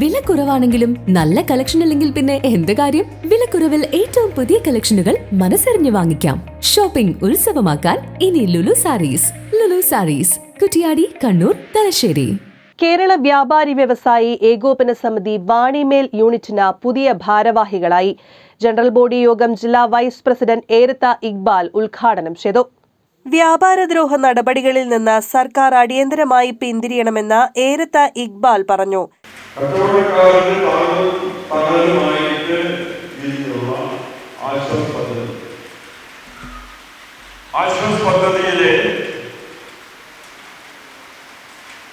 വില കുറവാണെങ്കിലും നല്ല കളക്ഷൻ അല്ലെങ്കിൽ പിന്നെ എന്ത് കാര്യം? വിലക്കുറവിൽ ഏറ്റവും പുതിയ കളക്ഷനുകൾ മനസ്സറിഞ്ഞു വാങ്ങിക്കാം. ഷോപ്പിംഗ് ഉത്സവമാക്കാൻ ഇനി ലുലു സാരീസ്. ലുലു സാരീസ്. കുറ്റിയാടി കണ്ണൂർ തലശ്ശേരി. കേരള വ്യാപാരി വ്യവസായി ഏകോപന സമിതി വാണിമേൽ യൂണിറ്റിന് പുതിയ ഭാരവാഹികളായി. ജനറൽ ബോഡി യോഗം ജില്ലാ വൈസ് പ്രസിഡന്റ് ഏരത്ത ഇക്ബാൽ ഉദ്ഘാടനം ചെയ്തു. വ്യാപാരദ്രോഹ നടപടികളിൽ നിന്ന് സർക്കാർ അടിയന്തരമായി പിന്തിരിയണമെന്ന് ഏരത്ത ഇക്ബാൽ പറഞ്ഞു. കച്ചവടക്കാരന് താങ്ങും തണലുമായിട്ട് രീതിയിലുള്ള ആശ്വാസ് പദ്ധതി ആശ്വാസ് പദ്ധതിയിലെ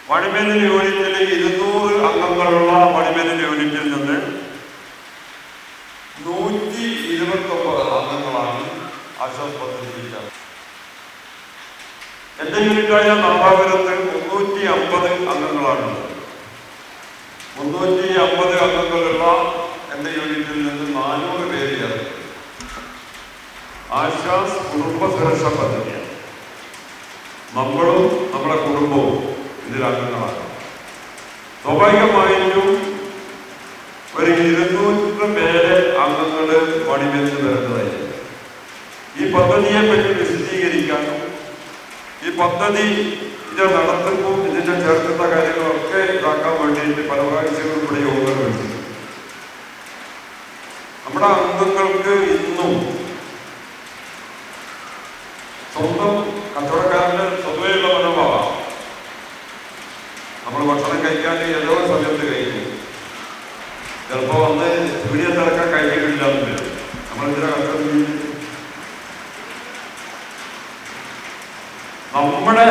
മണിമേനൽ യൂണിറ്റിൽ ഇരുന്നൂറ് അംഗങ്ങളുള്ള മണിമേനൽ യൂണിറ്റിൽ നിന്ന് നൂറ്റി ഇരുപത്തി ഒമ്പത് അംഗങ്ങളാണ് പദ്ധതിയിലുള്ളത് എന്റെ യൂണിറ്റായ നാദാപുരത്ത് മുന്നൂറ്റി അമ്പത് അംഗങ്ങളാണുള്ളത്. മുന്നൂറ്റി അമ്പത് അംഗങ്ങളുള്ള എന്റെ യൂണിറ്റിൽ നിന്ന് നാനൂറ് പേര് ചേർന്നു. ആശ്വാസ് കുടുംബ സുരക്ഷ പദ്ധതിയാണ്. നമ്മളും നമ്മുടെ കുടുംബവും ഇതിൽ അംഗങ്ങളാണ്. സ്വാഭാവികമായിട്ടും ഒരു ഇരുന്നൂറ് പേരെ അംഗങ്ങൾ പണിമെന്ന് വരുന്നതായി ഈ പദ്ധതിയെ പറ്റി വിശദീകരിക്കാനും ഈ പദ്ധതി ഇത് നടത്തുമ്പോൾ ഇതിന്റെ ചേർക്കുന്ന കാര്യങ്ങളൊക്കെ ഇതാക്കാൻ വേണ്ടിയിട്ട് പല പ്രാവശ്യങ്ങളും ഇവിടെ യോഗങ്ങൾ വിളിച്ചു നമ്മുടെ അംഗങ്ങൾക്ക് ഇന്നും സ്വന്തം കച്ചവടക്കാരന്റെ സ്വതവേയുള്ള മനോഭാവം നമ്മൾ ഭക്ഷണം കഴിക്കാൻ ഏതോ സമയത്ത് കഴിക്കും. ചിലപ്പോ വന്ന് പീഡിയ തിരക്കാൻ കഴിയുന്നില്ല നമ്മൾ ഇതിനെ കച്ചവടം ചെയ്യുന്നത് നമ്മുടെ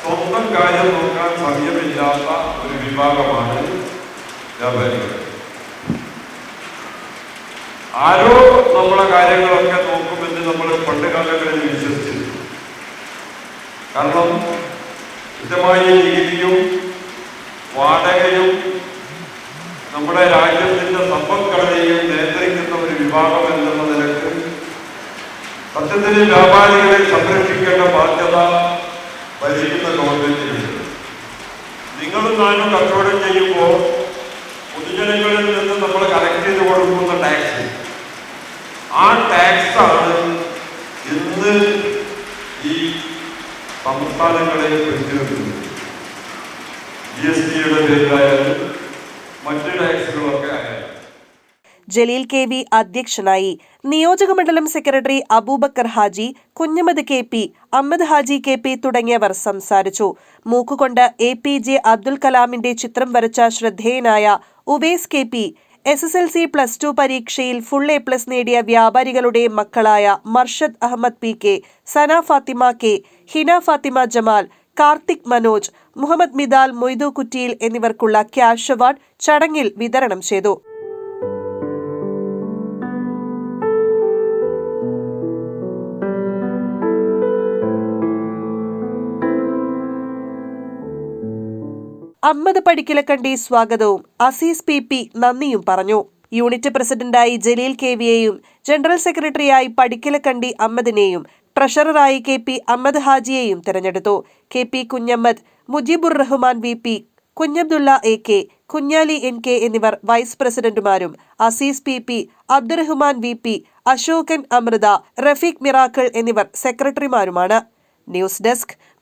സ്വന്തം കാര്യം നോക്കാൻ സമയമില്ലാത്ത ഒരു വിഭാഗമാണ് വ്യാപാരികൾ ആരോ നമ്മളെ കാര്യങ്ങളൊക്കെ നോക്കുമെന്ന് നമ്മൾ പണ്ട് കാലങ്ങളിൽ വിശ്വസിച്ചിരുന്നു. കാരണം കൃത്യമായ രീതിയും വാടകയും നമ്മുടെ രാജ്യത്തിന്റെ സമ്പദ്ഘടനയും നിയന്ത്രിക്കുന്ന ഒരു വിഭാഗം എന്നുള്ള നിലയ്ക്ക് സത്യത്തിന് വ്യാപാരികളെ സംരക്ഷിക്കേണ്ട ബാധ്യത നിങ്ങളും ഞാനും കച്ചവടം ചെയ്യുമ്പോൾ പൊതുജനങ്ങളിൽ നിന്ന് നമ്മൾ കളക്ട് ചെയ്ത് കൊടുക്കുന്ന ടാക്സ് ആ ടാക്സ് ആണ് ഇന്ന് ഈ സംസ്ഥാനങ്ങളെ പിടിച്ചെടുക്കുന്നത് ജി എസ് ടിയുടെ പേരിലായാലും മറ്റ് ടാക്സുകളൊക്കെ ജലീൽ കെ വി അധ്യക്ഷനായി. നിയോജക മണ്ഡലം secretary Abubakar Haji Kunhammad K P Ahammad Haji K P തുടങ്ങിയവർ സംസാരിച്ചു. മൂക്കുകൊണ്ട് എ പി ജെ അബ്ദുൽ കലാമിന്റെ ചിത്രം വരച്ച ശ്രദ്ധേയനായ Uvais K P S S L C plus two പരീക്ഷയിൽ ഫുൾ എ പ്ലസ് നേടിയ വ്യാപാരികളുടെ മക്കളായ Marshad Ahammad P K Sana Fathima K Hina Fathima Jamal Karthik Manoj Muhammad Midal Moidu Kuttiyil എന്നിവർക്കുള്ള cash award ചടങ്ങിൽ വിതരണം ചെയ്തു. അമ്മദ് പടിക്കലക്കണ്ടി സ്വാഗതവും. അസീസ് പി പി നന്ദിയും പറഞ്ഞു. യൂണിറ്റ് പ്രസിഡന്റായി ജലീൽ കെ വിയെയും ജനറൽ സെക്രട്ടറിയായി പടിക്കലക്കണ്ടി അമ്മദിനെയും ട്രഷററായി കെ പി അഹമ്മദ് ഹാജിയെയും തെരഞ്ഞെടുത്തു. K P Kunhammad Mujeebur Rahman V P Kunhabdulla A K Kunhali N K എന്നിവർ vice പ്രസിഡന്റുമാരും Azeez P P Abdurahman V P Asokan Amritha Rafeeq miracle എന്നിവർ സെക്രട്ടറിമാരുമാണ്. News desk